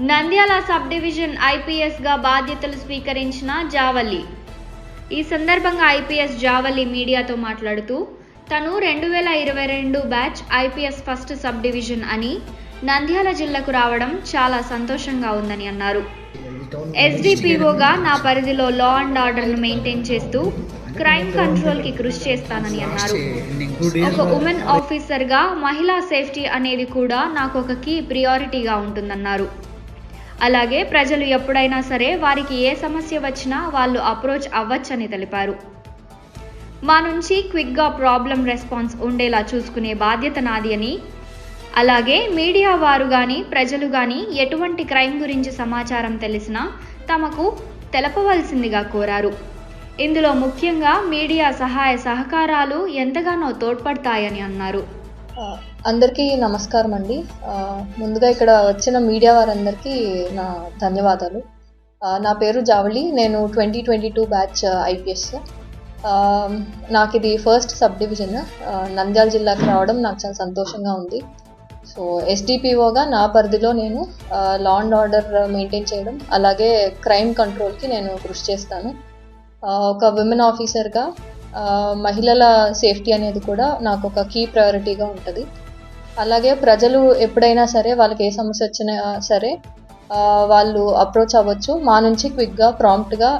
Nandyal sub division ఐపీఎస్గా బాధ్యతలు స్వీకరించిన జావలి. ఈ సందర్భంగా ఐపీఎస్ జావలి మీడియాతో మాట్లాడుతూ తను రెండు వేల ఇరవై రెండు batch IPS first sub division అని నంద్యాల జిల్లాకు రావడం చాలా సంతోషంగా ఉందని అన్నారు. ఎస్డిపిఓగా నా పరిధిలో లా అండ్ ఆర్డర్ను మెయింటైన్ చేస్తూ క్రైమ్ కంట్రోల్కి కృషి చేస్తానని అన్నారు. ఒక ఉమెన్ ఆఫీసర్గా మహిళా సేఫ్టీ అనేది కూడా నాకు ఒక కీ ప్రియారిటీగా ఉంటుందన్నారు. అలాగే ప్రజలు ఎప్పుడైనా సరే వారికి ఏ సమస్య వచ్చినా వాళ్ళు అప్రోచ్ అవ్వచ్చని తెలిపారు. మా నుంచి క్విక్గా ప్రాబ్లం రెస్పాన్స్ ఉండేలా చూసుకునే బాధ్యత నాది అని. అలాగే మీడియా వారు కానీ ప్రజలు కానీ ఎటువంటి క్రైమ్ గురించి సమాచారం తెలిసినా తమకు తెలపవలసిందిగా కోరారు. ఇందులో ముఖ్యంగా మీడియా సహాయ సహకారాలు ఎంతగానో తోడ్పడతాయని అన్నారు. అందరికీ నమస్కారం అండి ముందుగా ఇక్కడ వచ్చిన మీడియా వారందరికీ నా ధన్యవాదాలు. నా పేరు జావళి నేను twenty twenty two batch IPS. నాకు ఇది ఫస్ట్ సబ్ డివిజన్. నంద్యాల జిల్లాకి రావడం నాకు చాలా సంతోషంగా ఉంది. సో ఎస్డిపిఓగా నా పరిధిలో నేను లా అండ్ ఆర్డర్ మెయింటైన్ చేయడం అలాగే క్రైమ్ కంట్రోల్కి నేను కృషి చేస్తాను. ఒక విమెన్ ఆఫీసర్గా మహిళల సేఫ్టీ అనేది కూడా నాకు ఒక కీ ప్రయారిటీగా ఉంటుంది. అలాగే ప్రజలు ఎప్పుడైనా సరే వాళ్ళకి ఏ సమస్య వచ్చినా సరే వాళ్ళు అప్రోచ్ అవ్వచ్చు. మా నుంచి క్విక్గా ప్రాంప్ట్గా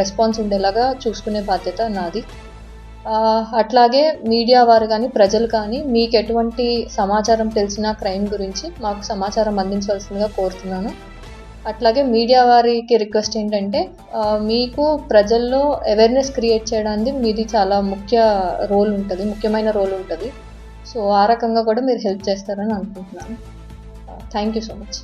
రెస్పాన్స్ ఉండేలాగా చూసుకునే బాధ్యత నాది. అట్లాగే మీడియా వారు కానీ ప్రజలు కానీ మీకు ఎటువంటి సమాచారం తెలిసిన క్రైమ్ గురించి మాకు సమాచారం అందించవలసిందిగా కోరుతున్నాను. అట్లాగే మీడియా వారికి రిక్వెస్ట్ ఏంటంటే మీకు ప్రజల్లో అవేర్నెస్ క్రియేట్ చేయడానికి మీది చాలా ముఖ్య రోల్ ఉంటుంది ముఖ్యమైన రోల్ ఉంటుంది. సో ఆ రకంగా కూడా మీరు హెల్ప్ చేస్తారని అనుకుంటున్నాను. Thank you so much